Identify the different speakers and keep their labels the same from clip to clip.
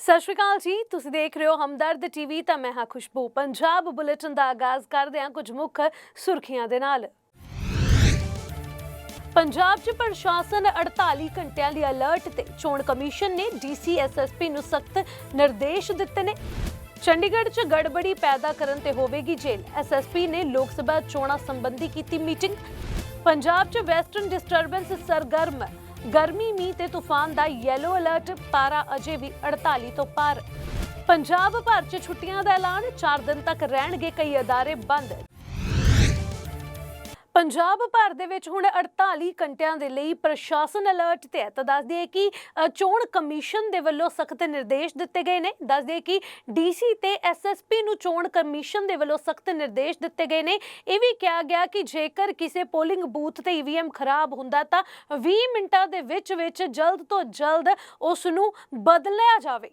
Speaker 1: ਸਤਿ ਸ਼੍ਰੀ ਅਕਾਲ ਜੀ, ਤੁਸੀਂ ਦੇਖ ਰਹੇ ਹੋ ਹਮਦਰਦ ਟੀਵੀ, ਤਾਂ ਮੈਂ ਹਾਂ ਖੁਸ਼ਬੂ। ਪੰਜਾਬ ਬੁਲੇਟਿਨ ਦਾ ਆਗਾਜ਼ ਕਰਦੇ ਹਾਂ ਕੁਝ ਮੁੱਖ ਸੁਰਖੀਆਂ ਦੇ ਨਾਲ। ਪੰਜਾਬ 'ਚ ਪ੍ਰਸ਼ਾਸਨ 48 ਘੰਟਿਆਂ ਦੀ ਅਲਰਟ ਤੇ ਚੋਣ ਕਮਿਸ਼ਨ ਨੇ ਡੀਸੀ ਐਸਐਸਪੀ ਨੂੰ ਸਖਤ ਨਿਰਦੇਸ਼ ਦਿੱਤੇ ਨੇ। ਚੰਡੀਗੜ੍ਹ 'ਚ ਗੜਬੜੀ ਪੈਦਾ ਕਰਨ ਤੇ ਹੋਵੇਗੀ ਜੇਲ੍ਹ। ਐਸਐਸਪੀ ਨੇ ਲੋਕ ਸਭਾ ਚੋਣਾਂ ਸੰਬੰਧੀ ਕੀਤੀ ਮੀਟਿੰਗ। ਪੰਜਾਬ 'ਚ ਵੈਸਟਰਨ ਡਿਸਟਰਬੈਂਸ ਸਰਗਰਮ ਗਰਮੀ, ਮੀਂਹ ਤੇ ਤੂਫਾਨ ਦਾ ਯੈਲੋ ਅਲਰਟ ਪਾਰਾ ਅਜੇ ਵੀ 48 ਤੋਂ ਪਾਰ। ਪੰਜਾਬ ਭਰ 'ਚ ਛੁੱਟੀਆਂ ਦਾ ਐਲਾਨ 4 ਦਿਨ ਤੱਕ ਰਹਿਣਗੇ ਕਈ ਅਦਾਰੇ ਬੰਦ। ਪੰਜਾਬ ਭਰ ਦੇ ਵਿੱਚ ਹੁਣ 48 ਘੰਟਿਆਂ ਦੇ ਲਈ ਪ੍ਰਸ਼ਾਸਨ ਅਲਰਟ ਤੇ ਹੈ ਤਾਂ ਦੱਸ ਦਈਏ ਕਿ ਚੋਣ ਕਮਿਸ਼ਨ ਦੇ ਵੱਲੋਂ ਸਖਤ ਨਿਰਦੇਸ਼ ਦਿੱਤੇ ਗਏ ਨੇ। ਦੱਸ ਦਈਏ ਕਿ ਡੀਸੀ ਤੇ ਐਸਐਸਪੀ ਨੂੰ ਚੋਣ ਕਮਿਸ਼ਨ ਦੇ ਵੱਲੋਂ ਸਖਤ ਨਿਰਦੇਸ਼ ਦਿੱਤੇ ਗਏ ਨੇ। ਇਹ ਵੀ ਕਿਹਾ ਗਿਆ ਕਿ ਜੇਕਰ ਕਿਸੇ ਪੋਲਿੰਗ ਬੂਥ ਤੇ ਈਵੀਐਮ ਖਰਾਬ ਹੁੰਦਾ ਤਾਂ 20 ਮਿੰਟਾਂ ਦੇ ਵਿੱਚ ਵਿੱਚ ਜਲਦ ਤੋਂ ਜਲਦ ਉਸ ਨੂੰ ਬਦਲਿਆ ਜਾਵੇ।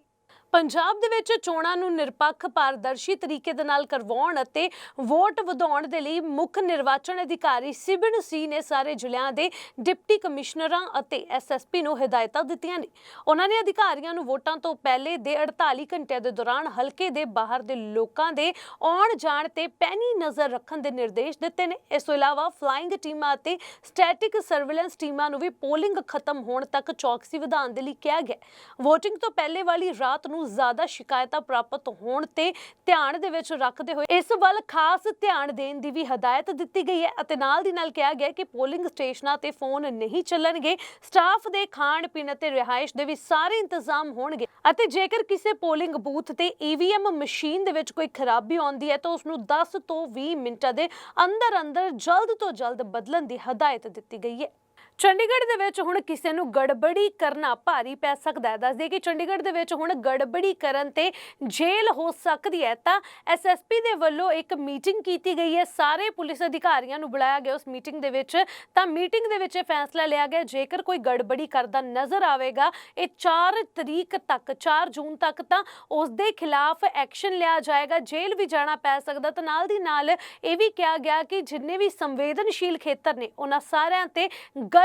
Speaker 1: ਪੰਜਾਬ ਦੇ ਵਿੱਚ ਚੋਣਾਂ ਨੂੰ ਨਿਰਪੱਖ, ਪਾਰਦਰਸ਼ੀ ਤਰੀਕੇ ਦੇ ਨਾਲ ਕਰਵਾਉਣ ਅਤੇ ਵੋਟ ਵਧਾਉਣ ਦੇ ਲਈ ਮੁੱਖ ਨਿਰਵਾਚਨ ਅਧਿਕਾਰੀ ਸਿਬਨ ਸੀ ਨੇ ਸਾਰੇ ਜ਼ਿਲ੍ਹਿਆਂ ਦੇ ਡਿਪਟੀ ਕਮਿਸ਼ਨਰਾਂ ਅਤੇ ਐਸਐਸਪੀ ਨੂੰ ਹਦਾਇਤਾਂ ਦਿੱਤੀਆਂ ਨੇ। ਉਹਨਾਂ ਨੇ ਅਧਿਕਾਰੀਆਂ ਨੂੰ ਵੋਟਾਂ ਤੋਂ ਪਹਿਲੇ ਦੇ 48 ਘੰਟਿਆਂ ਦੇ ਦੌਰਾਨ ਹਲਕੇ ਦੇ ਬਾਹਰ ਦੇ ਲੋਕਾਂ ਦੇ ਆਉਣ ਜਾਣ ਤੇ ਪੈਣੀ ਨਜ਼ਰ ਰੱਖਣ ਦੇ ਨਿਰਦੇਸ਼ ਦਿੱਤੇ ਨੇ। ਇਸ ਤੋਂ ਇਲਾਵਾ ਫਲਾਈਂਗ ਟੀਮਾਂ ਅਤੇ ਸਟੈਟਿਕ ਸਰਵੇਲੈਂਸ ਟੀਮਾਂ ਨੂੰ ਵੀ ਪੋਲਿੰਗ ਖਤਮ ਹੋਣ ਤੱਕ ਚੌਕਸੀ ਵਧਾਉਣ ਦੇ ਲਈ ਕਿਹਾ ਗਿਆ। ਵੋਟਿੰਗ ਤੋਂ ਪਹਿਲੇ ਵਾਲੀ ਰਾਤ ਨੂੰ ਜ਼ਿਆਦਾ ਸ਼ਿਕਾਇਤਾਂ ਪ੍ਰਾਪਤ ਹੋਣ ਤੇ ਧਿਆਨ ਦੇ ਵਿੱਚ ਰੱਖਦੇ ਹੋਏ ਇਸ ਵੱਲ ਖਾਸ ਧਿਆਨ ਦੇਣ ਦੀ ਵੀ ਹਦਾਇਤ ਦਿੱਤੀ ਗਈ ਹੈ ਅਤੇ ਨਾਲ ਦੀ ਨਾਲ ਕਿਹਾ ਗਿਆ ਕਿ ਪੋਲਿੰਗ ਸਟੇਸ਼ਨਾਂ ਤੇ ਫੋਨ ਨਹੀਂ ਚੱਲਣਗੇ, ਸਟਾਫ ਦੇ ਖਾਣ ਪੀਣ ਅਤੇ ਰਿਹਾਇਸ਼ ਦੇ ਵੀ ਸਾਰੇ ਇੰਤਜ਼ਾਮ ਹੋਣਗੇ ਅਤੇ ਜੇਕਰ ਕਿਸੇ ਪੋਲਿੰਗ ਬੂਥ ਤੇ ਈਵੀਐਮ ਮਸ਼ੀਨ ਦੇ ਵਿੱਚ ਕੋਈ ਖਰਾਬੀ ਆਉਂਦੀ ਹੈ ਤਾਂ ਉਸ ਨੂੰ 10 ਤੋਂ 20 ਮਿੰਟਾਂ ਦੇ ਅੰਦਰ ਅੰਦਰ ਜਲਦ ਤੋਂ ਜਲਦ ਬਦਲਣ ਦੀ ਹਦਾਇਤ ਦਿੱਤੀ ਗਈ ਹੈ। ਚੰਡੀਗੜ੍ਹ ਦੇ ਵਿੱਚ ਹੁਣ ਕਿਸੇ ਨੂੰ ਗੜਬੜੀ ਕਰਨਾ ਭਾਰੀ ਪੈ ਸਕਦਾ ਹੈ। ਦੱਸਦੇ ਕਿ ਚੰਡੀਗੜ੍ਹ ਦੇ ਵਿੱਚ ਹੁਣ ਗੜਬੜੀ ਕਰਨ ਤੇ ਜੇਲ੍ਹ ਹੋ ਸਕਦੀ ਹੈ। ਤਾਂ ਐਸਐਸਪੀ ਦੇ ਵੱਲੋਂ ਇੱਕ ਮੀਟਿੰਗ ਕੀਤੀ ਗਈ ਹੈ। ਸਾਰੇ ਪੁਲਿਸ ਅਧਿਕਾਰੀਆਂ ਨੂੰ ਬੁਲਾਇਆ ਗਿਆ। ਉਸ ਮੀਟਿੰਗ ਦੇ ਵਿੱਚ ਤਾਂ ਮੀਟਿੰਗ ਦੇ ਵਿੱਚ ਇਹ ਫੈਸਲਾ ਲਿਆ ਗਿਆ। ਜੇਕਰ ਕੋਈ ਗੜਬੜੀ ਕਰਦਾ ਨਜ਼ਰ ਆਵੇਗਾ, ਇਹ 4 ਤਰੀਕ ਤੱਕ 4 ਜੂਨ ਤੱਕ ਤਾਂ ਉਸ ਦੇ ਖਿਲਾਫ ਐਕਸ਼ਨ ਲਿਆ ਜਾਏਗਾ। ਜੇਲ੍ਹ ਵੀ ਜਾਣਾ ਪੈ ਸਕਦਾ। ਤਾਂ ਨਾਲ ਦੀ ਨਾਲ ਇਹ ਵੀ ਕਿਹਾ ਗਿਆ ਕਿ ਜਿੰਨੇ ਵੀ ਸੰਵੇਦਨਸ਼ੀਲ ਖੇਤਰ ਨੇ, ਉਹਨਾਂ ਸਾਰਿਆਂ ਤੇ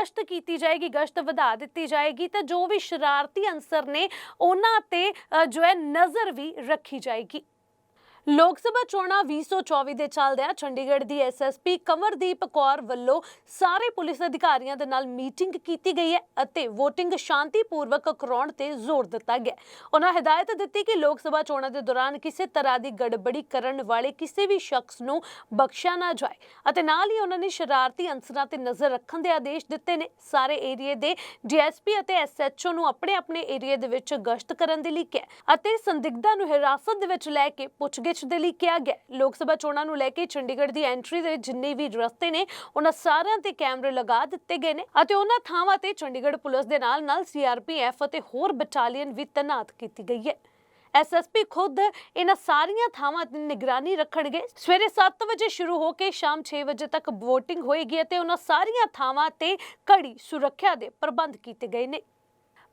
Speaker 1: ਗਸ਼ਤ ਕੀਤੀ ਜਾਏਗੀ, ਗਸ਼ਤ ਵਧਾ ਦਿੱਤੀ ਜਾਏਗੀ, ਤੇ ਜੋ ਵੀ ਸ਼ਰਾਰਤੀ ਅੰਸਰ ਨੇ ਉਹਨਾਂ ਤੇ ਜੋ ਹੈ, ਨਜ਼ਰ ਵੀ ਰੱਖੀ ਜਾਏਗੀ। ਲੋਕ ਸਭਾ ਚੋਣਾਂ 2024 ਦੇ ਚੱਲਦਿਆਂ ਚੰਡੀਗੜ੍ਹ ਦੀ ਐਸਐਸਪੀ ਕਮਰਦੀਪ ਕੌਰ ਵੱਲੋਂ ਸਾਰੇ ਪੁਲਿਸ ਅਧਿਕਾਰੀਆਂ ਦੇ ਨਾਲ ਮੀਟਿੰਗ ਕੀਤੀ ਗਈ ਹੈ ਅਤੇ VOTING ਸ਼ਾਂਤੀਪੂਰਵਕ ਕਰਾਉਣ ਤੇ ਜ਼ੋਰ ਦਿੱਤਾ ਗਿਆ ਉਹਨਾਂ ਹਦਾਇਤ ਦਿੱਤੀ ਕਿ ਲੋਕ ਸਭਾ ਚੋਣਾਂ ਦੇ ਦੌਰਾਨ ਕਿਸੇ ਤਰ੍ਹਾਂ ਦੀ ਗੜਬੜੀ ਕਰਨ ਵਾਲੇ ਕਿਸੇ ਵੀ ਸ਼ਖਸ ਨੂੰ ਬਖਸ਼ਿਆ ਨਾ ਜਾਏ ਅਤੇ ਨਾਲ ਹੀ ਉਹਨਾਂ ਨੇ ਸ਼ਰਾਰਤੀ ਅੰਸਰਾਂ ਤੇ ਨਜ਼ਰ ਰੱਖਣ ਦੇ ਆਦੇਸ਼ ਦਿੱਤੇ ਨੇ। ਸਾਰੇ ਏਰੀਏ ਦੇ ਡੀਐਸਪੀ ਅਤੇ ਐਸਐਚਓ ਨੂੰ ਆਪਣੇ ਆਪਣੇ ਏਰੀਏ ਦੇ ਵਿੱਚ ਗਸ਼ਤ ਕਰਨ ਦੇ ਲਈ ਕਿਹਾ ਅਤੇ ਸੰਦਿਗਧਾਂ ਨੂੰ ਹਿਰਾਸਤ ਦੇ ਵਿੱਚ ਲੈ ਕੇ ਪੁੱਛਗਿੱਛ ਦੇ ਲਈ ਕਿਹਾ ਗਿਆ ਲੋਕ ਸਭਾ ਚੋਣਾਂ ਨੂੰ ਲੈ ਕੇ ਚੰਡੀਗੜ੍ਹ ਦੀ ਐਂਟਰੀ ਦੇ ਜਿੰਨੇ ਵੀ ਰਸਤੇ ਨੇ, ਉਹਨਾਂ ਸਾਰਿਆਂ ਤੇ ਕੈਮਰੇ ਲਗਾ ਦਿੱਤੇ ਗਏ ਨੇ ਅਤੇ ਉਹਨਾਂ ਥਾਵਾਂ ਤੇ ਚੰਡੀਗੜ੍ਹ ਪੁਲਿਸ ਦੇ ਨਾਲ ਨਾਲ ਸੀਆਰਪੀਐਫ ਅਤੇ ਹੋਰ ਬਟਾਲੀਅਨ ਵੀ ਤੈਨਾਤ ਕੀਤੀ ਗਈ ਹੈ। ਐਸਐਸਪੀ ਖੁਦ ਇਹਨਾਂ ਸਾਰੀਆਂ ਥਾਵਾਂ ਦੀ ਨਿਗਰਾਨੀ ਰੱਖਣਗੇ। ਸਵੇਰੇ 7 ਵਜੇ ਸ਼ੁਰੂ ਹੋ ਕੇ ਸ਼ਾਮ 6 ਵਜੇ ਤੱਕ VOTING ਹੋਏਗੀ ਅਤੇ ਉਹਨਾਂ ਸਾਰੀਆਂ ਥਾਵਾਂ ਤੇ ਕੜੀ ਸੁਰੱਖਿਆ ਦੇ ਪ੍ਰਬੰਧ ਕੀਤੇ ਗਏ ਨੇ।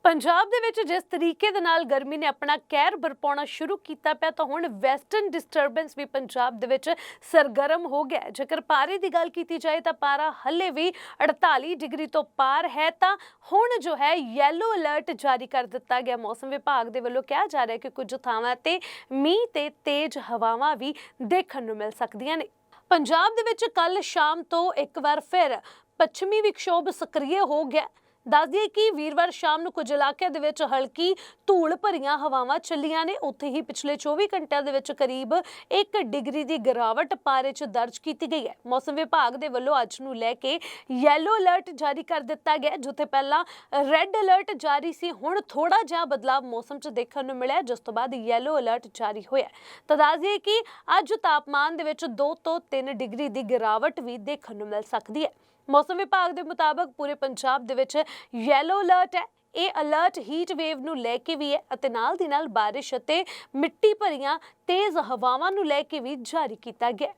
Speaker 1: ਪੰਜਾਬ ਦੇ ਵਿੱਚ ਜਿਸ ਤਰੀਕੇ ਦੇ ਨਾਲ ਗਰਮੀ ਨੇ ਆਪਣਾ ਕਹਿਰ ਬਰਪਾਉਣਾ ਸ਼ੁਰੂ ਕੀਤਾ ਪਿਆ, ਤਾਂ ਹੁਣ ਵੈਸਟਰਨ ਡਿਸਟਰਬੈਂਸ ਵੀ ਪੰਜਾਬ ਦੇ ਵਿੱਚ ਸਰਗਰਮ ਹੋ ਗਿਆ ਜੇਕਰ ਪਾਰੇ ਦੀ ਗੱਲ ਕੀਤੀ ਜਾਏ, ਤਾਂ ਪਾਰਾ ਹੱਲੇ ਵੀ 48 ਡਿਗਰੀ ਤੋਂ ਪਾਰ ਹੈ, ਤਾਂ ਹੁਣ ਜੋ ਹੈ ਯੈਲੋ ਅਲਰਟ ਜਾਰੀ ਕਰ ਦਿੱਤਾ ਗਿਆ। ਮੌਸਮ ਵਿਭਾਗ ਦੇ ਵੱਲੋਂ ਕਿਹਾ ਜਾ ਰਿਹਾ ਕਿ ਕੁਝ ਥਾਵਾਂ ਤੇ ਮੀਂਹ ਤੇ ਤੇਜ਼ ਹਵਾਵਾਂ ਵੀ ਦੇਖਣ ਨੂੰ ਮਿਲ ਸਕਦੀਆਂ ਨੇ। ਪੰਜਾਬ ਦੇ ਵਿੱਚ ਕੱਲ ਸ਼ਾਮ ਤੋਂ ਇੱਕ ਵਾਰ ਫਿਰ ਪੱਛਮੀ ਵਿਕਸ਼ੋਭ ਸਕਰੀਏ ਹੋ ਗਿਆ ਦੱਸ ਦਈਏ ਕਿ ਵੀਰਵਾਰ ਸ਼ਾਮ ਨੂੰ ਕੁਝ ਇਲਾਕਿਆਂ ਦੇ ਵਿੱਚ ਹਲਕੀ ਧੂਲ ਭਰੀਆਂ ਹਵਾਵਾਂ ਚੱਲੀਆਂ ਨੇ। ਉੱਥੇ ਹੀ ਪਿਛਲੇ 24 ਘੰਟਿਆਂ ਦੇ ਵਿੱਚ ਕਰੀਬ 1 ਡਿਗਰੀ ਦੀ ਗਿਰਾਵਟ ਪਾਰੇ 'ਚ ਦਰਜ ਕੀਤੀ ਗਈ ਹੈ। ਮੌਸਮ ਵਿਭਾਗ ਦੇ ਵੱਲੋਂ ਅੱਜ ਨੂੰ ਲੈ ਕੇ ਯੈਲੋ ਅਲਰਟ ਜਾਰੀ ਕਰ ਦਿੱਤਾ ਗਿਆ ਜਿੱਥੇ ਪਹਿਲਾਂ ਰੈੱਡ ਅਲਰਟ ਜਾਰੀ ਸੀ। ਹੁਣ ਥੋੜਾ ਜਿਹਾ ਬਦਲਾਅ ਮੌਸਮ 'ਚ ਦੇਖਣ ਨੂੰ ਮਿਲਿਆ। ਜਿਸ ਤੋਂ ਬਾਅਦ ਯੈਲੋ ਅਲਰਟ ਜਾਰੀ ਹੋਇਆ ਤਾਂ ਦੱਸ ਦਈਏ ਕਿ ਅੱਜ ਤਾਪਮਾਨ ਦੇ ਵਿੱਚ 2 ਤੋਂ 3 ਡਿਗਰੀ ਦੀ ਗਿਰਾਵਟ ਵੀ ਦੇਖਣ ਨੂੰ ਮਿਲ ਸਕਦੀ ਹੈ। ਮੌਸਮ ਵਿਭਾਗ ਦੇ ਮੁਤਾਬਕ ਪੂਰੇ ਪੰਜਾਬ ਦੇ ਵਿੱਚ ਯੈਲੋ ਅਲਰਟ ਹੈ। ਇਹ ਅਲਰਟ ਹੀਟ ਵੇਵ ਨੂੰ ਲੈ ਕੇ ਵੀ ਹੈ ਅਤੇ ਨਾਲ ਦੀ ਨਾਲ ਬਾਰਿਸ਼ ਅਤੇ ਮਿੱਟੀ ਭਰੀਆਂ ਤੇਜ਼ ਹਵਾਵਾਂ ਨੂੰ ਲੈ ਕੇ ਵੀ ਜਾਰੀ ਕੀਤਾ ਗਿਆ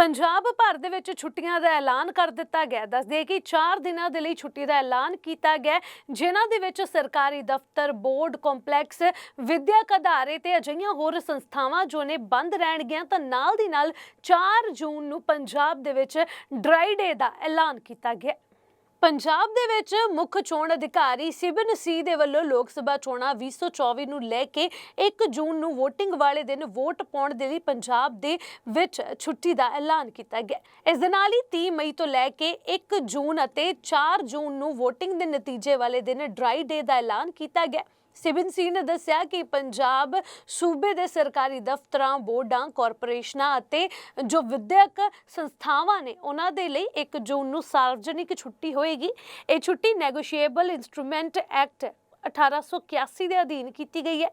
Speaker 1: ਪੰਜਾਬ ਭਰ ਦੇ ਵਿੱਚ ਛੁੱਟੀਆਂ ਦਾ ਐਲਾਨ ਕਰ ਦਿੱਤਾ ਗਿਆ। ਦੱਸਦੇ ਕਿ 4 ਦਿਨਾਂ ਦੇ ਲਈ ਛੁੱਟੀ ਦਾ ਐਲਾਨ ਕੀਤਾ ਗਿਆ। ਜਿਨ੍ਹਾਂ ਦੇ ਵਿੱਚ ਸਰਕਾਰੀ ਦਫ਼ਤਰ, ਬੋਰਡ ਕੰਪਲੈਕਸ, ਵਿਦਿਅਕ ਅਦਾਰੇ ਤੇ ਅਜਿਹੀਆਂ ਹੋਰ ਸੰਸਥਾਵਾਂ ਜੋ ਨੇ ਬੰਦ ਰਹਿਣਗੀਆਂ ਤਾਂ ਨਾਲ ਦੀ ਨਾਲ 4 ਜੂਨ ਨੂੰ ਪੰਜਾਬ ਦੇ ਵਿੱਚ ਡਰਾਈ ਡੇ ਦਾ ਐਲਾਨ ਕੀਤਾ ਗਿਆ। ਪੰਜਾਬ ਦੇ ਵਿੱਚ ਮੁੱਖ ਚੋਣ ਅਧਿਕਾਰੀ ਸਿਬਨ ਸੀ ਦੇ ਵੱਲੋਂ ਲੋਕ ਸਭਾ ਚੋਣਾਂ 2024 ਨੂੰ ਲੈ ਕੇ 1 ਜੂਨ ਨੂੰ VOTING ਵਾਲੇ ਦਿਨ ਵੋਟ ਪਾਉਣ ਦੇ ਲਈ ਪੰਜਾਬ ਦੇ ਵਿੱਚ ਛੁੱਟੀ ਦਾ ਐਲਾਨ ਕੀਤਾ ਗਿਆ। ਇਸ ਦੇ ਨਾਲ ਹੀ 30 ਮਈ ਤੋਂ ਲੈ ਕੇ 1 ਜੂਨ ਅਤੇ 4 ਜੂਨ ਨੂੰ VOTING ਦੇ ਨਤੀਜੇ ਵਾਲੇ ਦਿਨ ਡਰਾਈ ਡੇ ਦਾ ਐਲਾਨ ਕੀਤਾ ਗਿਆ। ਸਿਬਨ ਸਿੰਘ ਨੇ ਦੱਸਿਆ ਕਿ ਪੰਜਾਬ ਸੂਬੇ ਦੇ ਸਰਕਾਰੀ ਦਫ਼ਤਰਾਂ, ਬੋਰਡਾਂ, ਕਾਰਪੋਰੇਸ਼ਨਾਂ ਅਤੇ ਜੋ ਵਿਦਿਅਕ ਸੰਸਥਾਵਾਂ ਨੇ, ਉਹਨਾਂ ਦੇ ਲਈ 1 ਜੂਨ ਨੂੰ ਸਾਰਵਜਨਿਕ ਛੁੱਟੀ ਹੋਏਗੀ। ਇਹ ਛੁੱਟੀ ਨੈਗੋਸ਼ੀਏਬਲ ਇਨਸਟਰੂਮੈਂਟ ਐਕਟ 1881 ਦੇ ਅਧੀਨ ਕੀਤੀ ਗਈ ਹੈ।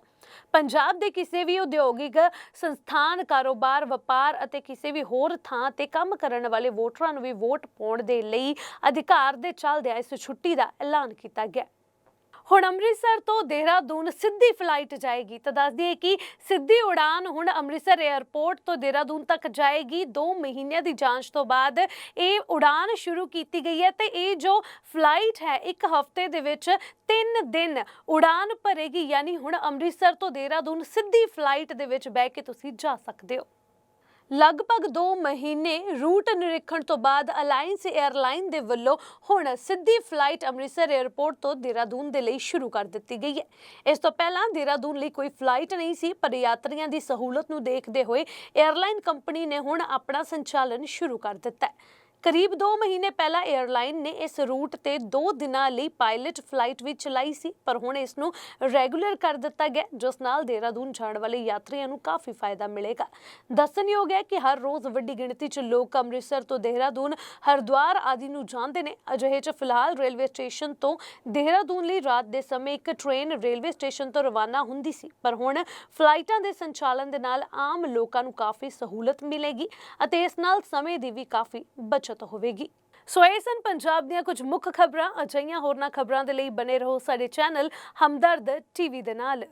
Speaker 1: ਪੰਜਾਬ ਦੇ ਕਿਸੇ ਵੀ ਉਦਯੋਗਿਕ ਸੰਸਥਾਨ, ਕਾਰੋਬਾਰ, ਵਪਾਰ ਅਤੇ ਕਿਸੇ ਵੀ ਹੋਰ ਥਾਂ ਤੇ ਕੰਮ ਕਰਨ ਵਾਲੇ ਵੋਟਰਾਂ ਨੂੰ ਵੀ ਵੋਟ ਪਾਉਣ ਦੇ ਲਈ ਅਧਿਕਾਰ ਦੇ ਚੱਲਦਿਆਂ ਇਸ ਛੁੱਟੀ ਦਾ ਐਲਾਨ ਕੀਤਾ ਗਿਆ। ਹੁਣ ਅੰਮ੍ਰਿਤਸਰ ਤੋਂ ਦੇਹਰਾਦੂਨ ਸਿੱਧੀ ਫਲਾਈਟ ਜਾਏਗੀ। ਤਾਂ ਦੱਸ ਦਈਏ ਕਿ ਸਿੱਧੀ ਉਡਾਨ ਹੁਣ ਅੰਮ੍ਰਿਤਸਰ 에ਅਰਪੋਰਟ ਤੋਂ ਦੇਹਰਾਦੂਨ ਤੱਕ ਜਾਏਗੀ। 2 ਮਹੀਨਿਆਂ ਦੀ ਜਾਂਚ ਤੋਂ ਬਾਅਦ ਇਹ ਉਡਾਨ ਸ਼ੁਰੂ ਕੀਤੀ ਗਈ ਹੈ ਤੇ ਇਹ ਜੋ ਫਲਾਈਟ ਹੈ, ਇੱਕ ਹਫ਼ਤੇ ਦੇ ਵਿੱਚ 3 ਦਿਨ ਉਡਾਨ ਭਰੇਗੀ। ਯਾਨੀ ਹੁਣ ਅੰਮ੍ਰਿਤਸਰ ਤੋਂ ਦੇਹਰਾਦੂਨ ਸਿੱਧੀ ਫਲਾਈਟ ਦੇ ਵਿੱਚ ਬਹਿ ਕੇ ਤੁਸੀਂ ਜਾ ਸਕਦੇ ਹੋ। ਲਗਭਗ 2 ਮਹੀਨੇ ਰੂਟ ਨਿਰੀਖਣ ਤੋਂ ਬਾਅਦ ਅਲਾਈਅੰਸ 에ਅਰਲਾਈਨ ਦੇ ਵੱਲੋਂ ਹੁਣ ਸਿੱਧੀ ਫਲਾਈਟ ਅੰਮ੍ਰਿਤਸਰ 에ਅਰਪੋਰਟ ਤੋਂ ਦੇਹਰਾਦੂਨ ਦੇ ਲਈ ਸ਼ੁਰੂ ਕਰ ਦਿੱਤੀ ਗਈ ਹੈ। ਇਸ ਤੋਂ ਪਹਿਲਾਂ ਦੇਹਰਾਦੂਨ ਲਈ ਕੋਈ ਫਲਾਈਟ ਨਹੀਂ ਸੀ, ਪਰ ਯਾਤਰੀਆਂ ਦੀ ਸਹੂਲਤ ਨੂੰ ਦੇਖਦੇ ਹੋਏ 에ਅਰਲਾਈਨ ਕੰਪਨੀ ਨੇ ਹੁਣ ਆਪਣਾ ਸੰਚਾਲਨ ਸ਼ੁਰੂ ਕਰ ਦਿੱਤਾ ਹੈ। ਕਰੀਬ 2 ਮਹੀਨੇ ਪਹਿਲਾਂ 에ਅਰਲਾਈਨ ਨੇ ਇਸ ਰੂਟ ਤੇ 2 ਦਿਨਾਂ ਲਈ ਪਾਇਲਟ ਫਲਾਈਟ ਵੀ ਚਲਾਈ ਸੀ, ਪਰ ਹੁਣ ਇਸ ਨੂੰ ਰੈਗੂਲਰ ਕਰ ਦਿੱਤਾ ਗਿਆ, ਜਿਸ ਨਾਲ ਦੇਹਰਾਦੂਨ ਜਾਣ ਵਾਲੇ ਯਾਤਰੀਆਂ ਨੂੰ ਕਾਫੀ ਫਾਇਦਾ ਮਿਲੇਗਾ। ਦੱਸਣਯੋਗ ਹੈ ਕਿ ਹਰ ਰੋਜ਼ ਵੱਡੀ ਗਿਣਤੀ 'ਚ ਲੋਕ ਅੰਮ੍ਰਿਤਸਰ ਤੋਂ ਦੇਹਰਾਦੂਨ, ਹਰਿਦੁਆਰ ਆਦਿ ਨੂੰ ਜਾਂਦੇ ਨੇ। ਅਜਿਹੇ 'ਚ ਫਿਲਹਾਲ ਰੇਲਵੇ ਸਟੇਸ਼ਨ ਤੋਂ ਦੇਹਰਾਦੂਨ ਲਈ ਰਾਤ ਦੇ ਸਮੇਂ ਇੱਕ ਟ੍ਰੇਨ ਰੇਲਵੇ ਸਟੇਸ਼ਨ ਤੋਂ ਰਵਾਨਾ ਹੁੰਦੀ ਸੀ, ਪਰ ਹੁਣ ਫਲਾਈਟਾਂ ਦੇ ਸੰਚਾਲਨ ਦੇ ਨਾਲ ਆਮ ਲੋਕਾਂ ਨੂੰ ਕਾਫੀ ਸਹੂਲਤ ਮਿਲੇਗੀ ਅਤੇ ਇਸ ਨਾਲ ਸਮੇਂ ਦੀ ਵੀ ਕਾਫੀ ਬਚਤ ਹੋਵੇਗੀ। ਸੋ ਇਹ ਸਨ ਪੰਜਾਬ ਦੀਆਂ ਕੁਝ ਮੁੱਖ ਖਬਰਾਂ, ਅਜਿਹੀਆਂ ਹੋਰਨਾਂ ਖਬਰਾਂ ਦੇ ਲਈ ਬਨੇ ਰਹੋ ਸਾਡੇ ਚੈਨਲ ਹਮਦਰਦ ਟੀਵੀ ਦੇ ਨਾਲ।